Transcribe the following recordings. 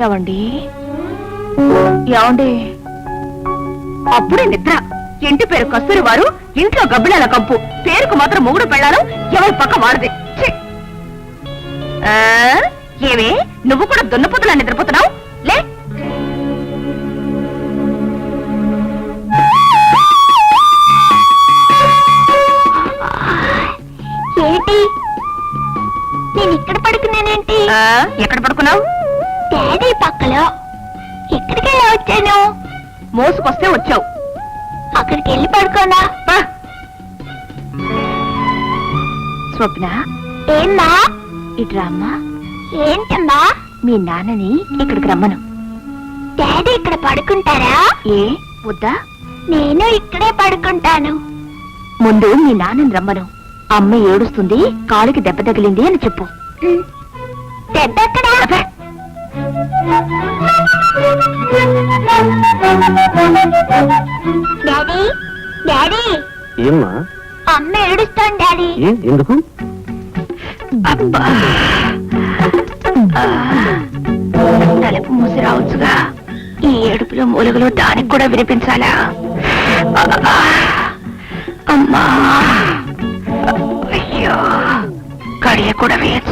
ఏవండి ఏవండి అప్పుడే నిద్ర. ఇంటి పేరు కస్తూరి వారు ఇంట్లో గబ్బిలాల కంపు. పేరుకు మాత్రం మొగుడు పెళ్ళాను ఎవరి పక్క వాడదే ఆ, ఏమే? నువ్వు కూడా దున్నపోతులా నిద్రపోతున్నావు? ఎక్కడ పడుకున్నావు? డాడీ పక్కలో ఎక్కడికి వెళ్ళి వచ్చాను? మోసుకొస్తే వచ్చావు. అక్కడికి వెళ్ళి పడుకోనా. స్వప్న? ఏమ్మా ఇట్రా అమ్మా. ఏంటమ్మా? మీ నాన్నని ఇక్కడికి రమ్మను. డాడీ ఇక్కడ పడుకుంటారా? ఏ? వద్దా? నేను ఇక్కడే పడుకుంటాను. ముందు మీ నాన్నని రమ్మను. అమ్మ ఏడుస్తుంది కాలుకి దెబ్బ తగిలింది అని చెప్పు. డాడీ డాడీ ఏమ్మా? అమ్మ ఏడుస్తోంది డాడీ. ఏ ఎందుకు? అబ్బా. తలుపు మూసి రావచ్చుగా. ఈ ఏడుపులో మూలుగులో దానికి కూడా వినిపించాలా? అమ్మా. అయ్యో. కడియ కూడా వేయచ్చుగా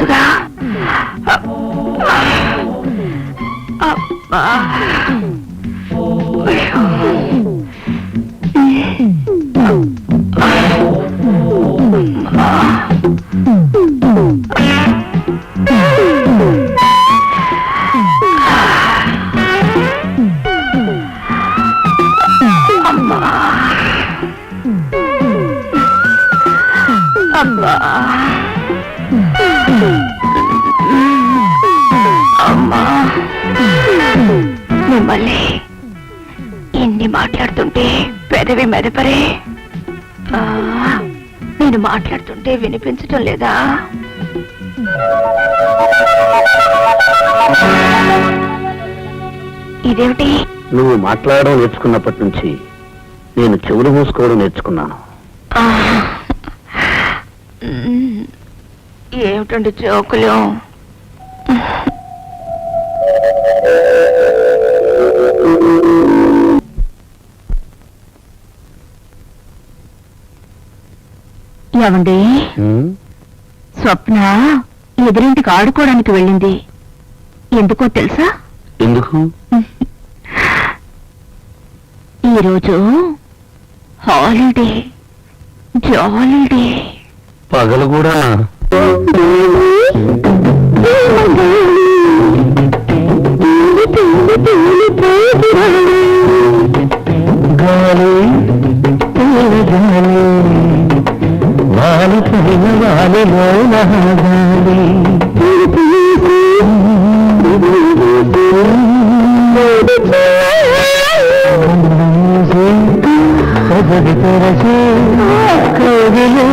అమ్మా. మిమ్మల్ని ఎన్ని మాట్లాడుతుంటే పెదవి మెదపరే. నేను మాట్లాడుతుంటే వినిపించటం లేదా? ఇదేమిటి? నువ్వు మాట్లాడడం నేర్చుకున్నప్పటి నుంచి నేను చెవులు మూసుకోవడం నేర్చుకున్నాను. ఏమిటండి జోకులు? ఏమండి? స్వప్న ఎదురింటికి ఆడుకోవడానికి వెళ్ళింది. ఎందుకో తెలుసా? ఎందుకు? ఈరోజు హాలిడే జాలిడే. పగలు కూడా. గాలి గాలి. వాలి పడిన వాలిలో గాలి పదవి తెరచి కవిలో